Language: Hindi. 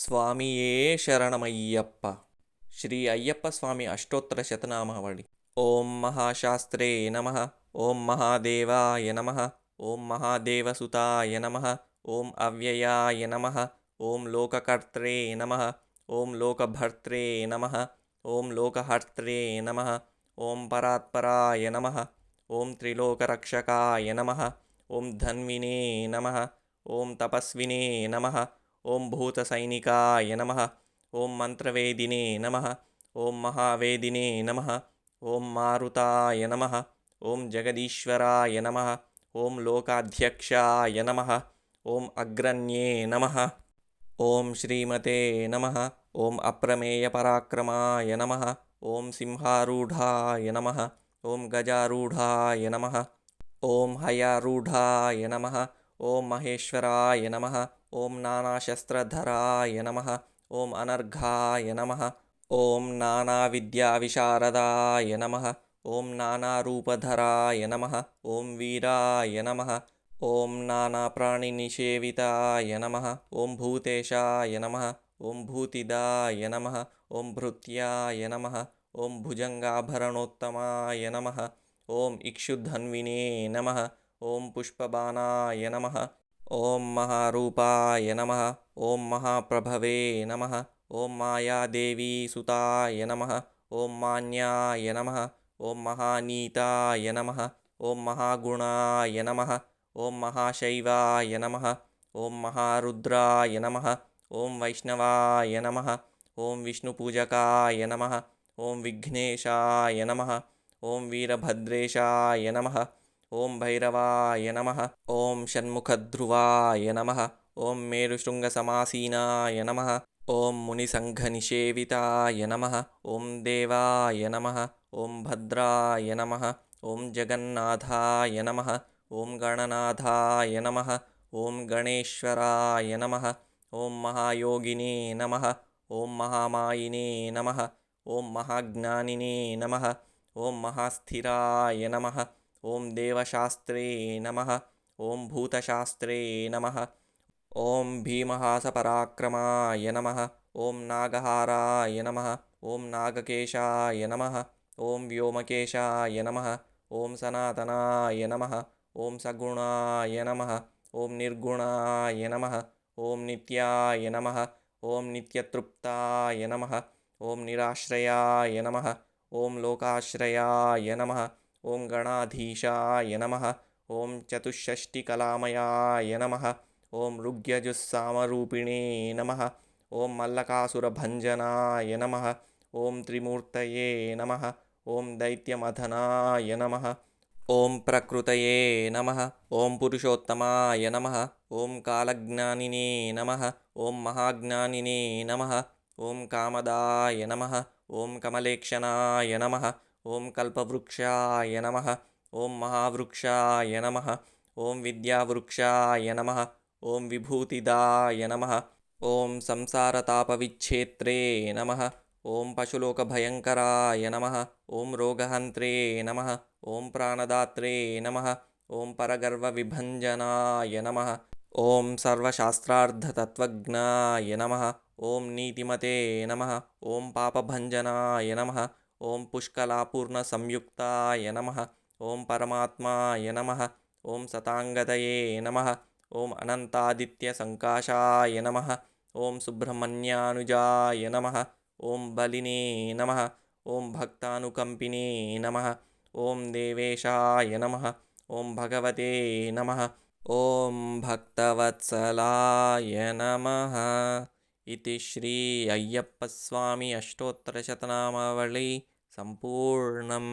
ಸ್ವಾಮಿಯೇ ಶರಣಮಯ್ಯಪ್ಪ ಶ್ರೀ ಅಯ್ಯಪ್ಪ ಸ್ವಾಮಿ ಅಷ್ಟೋತ್ತರ ಶತನಾಮಾವಳಿ ಓಂ ಮಹಾಶಾಸ್ತ್ರೇ ನಮಃ ಓಂ ಮಹಾದೇವಾಯ ನಮಃ ಓಂ ಮಹಾದೇವಸುತಾಯ ನಮಃ ಓಂ ಅವ್ಯಯಾಯ ನಮಃ ಓಂ ಲೋಕಕರ್ತ್ರೇ ನಮಃ ಓಂ ಲೋಕಭರ್ತ್ರೇ ನಮಃ ಓಂ ಲೋಕಹರ್ತ್ರೇ ನಮಃ ಓಂ ಪರಾತ್ಪರಾಯ ನಮಃ ಓಂ ತ್ರಿಲೋಕರಕ್ಷಕಾಯ ನಮಃ ಓಂ ಧನ್ವಿನೇ ನಮಃ ಓಂ ತಪಸ್ವಿನೇ ನಮಃ ॐ भूतसैनिकाय नम ओं मंत्रेदिने नम ओं महावेदिने नम ओं मारुताय नम ओं जगदीश्वराय नम ओं लोकाध्यक्षाय नम ओं अग्रण्ये नम ओं श्रीमते नम ओं अप्रमेयपराक्रमाय नम ओं सिंहारूढाय नम ओं गजारूढाय नम ओं हयारूढाय नमः ओम महेश्वराय नम ओं नानाशस्त्रधराय नम ओं अनर्घाय नमः ओम नानाविद्याविशारदाय नम ओं नानूपधराय नम ओं वीराय नम ओं नानाप्राणिनिषेविताय नम ओं भूतेशाय नम ओं भूतिदाय नम ओं भृत्याय नम ओं भुजंगाभरणोत्तमाय नम ओं इक्षुधन्विने नम ओम पुष्पबाणाय नम ओं महारूपाय नम ओं महाप्रभवे नम ओं मायादेवी मायादेवीसुताय नम ओं मान्याय नम ओं महानीताय नम ओं महागुणाय नम ओं महाशैवाय नम ओं महारुद्राय नम ओं वैष्णवाय नम ओं विष्णुपूजकाय नम ओं विघ्नेशाय नम ओं वीरभद्रेशाय नमः ॐ भैरवाय नमः ॐ षण्मुखध्रुवाय नमः ॐ मेरुशृङ्गसमासीनाय नमः ॐ मुनिसङ्घनिषेविताय नमः ॐ देवाय नमः ॐ भद्राय नमः ॐ जगन्नाथाय नमः ॐ गणनाथाय नमः ॐ गणेश्वराय नमः ॐ महायोगिने नमः ॐ महामायिने नमः ॐ महाज्ञानिने नमः ॐ महास्थिराय नमः ॐ देवशास्त्रे नमः ॐ भूतशास्त्रे नमः ॐ भीमहासपराक्रमाय नमः ॐ नागहाराय नमः ॐ नागकेशाय नमः ॐ व्योमकेशाय नमः ॐ सनातनाय नमः ॐ सगुणाय नमः ॐ निर्गुणाय नमः ॐ नित्याय नमः ॐ नित्यतृप्ताय नमः ॐ निराश्रयाय नमः ॐ लोकाश्रयाय नमः ओं गणाधीशाय नम ओं चतुष्षष्टिकलामयाय नम ओं ऋग्यजुस्सामिणे नम ओं मल्लकासुरभंजनाय नम ओं त्रिमूर्त नम ओं दैत्यमथनाय नम ओं प्रकृत नम ओं पुरुषोत्तमाय नम ओं कालज्ञानिने नम ओं महाज्ञानिने नम ओं कामदाय नम ओं कमलेक्षनाय नमः ओम कल्पवृक्षाय नमः ओम महावृक्षाय नमः ओम विद्यावृक्षाय नमः ओम विभूतिदाय नमः ॐ संसारतापविच्छेत्रे नमः ओं पशुलोकभयङ्कराय नमः ओं रोगहंत्रे नमः ओं प्राणदात्रे नमः ॐ परगर्वविभञ्जनाय नमः ओं सर्वशास्त्रार्थतत्त्वज्ञाय नमः ओं नीतिमते नमः ओं पापभंजनाय नमः ॐ पुष्कलापूर्णसंयुक्ताय नमः। ॐ परमात्माय नमः। ॐ सताङ्गतये नमः। ॐ अनन्तादित्यसङ्काशाय नम। ओं सुब्रह्मण्यानुजाय नमः। ॐ बलिने नमः। ॐ भक्तानुकम्पिने नमः। ॐ देवेशाय नमः। ॐ भगवते नम। ओं भक्तवत्सलाय नमः। इति श्री अय्यप्पस्वामि अष्टोत्तरशतनामावळि सम्पूर्णम्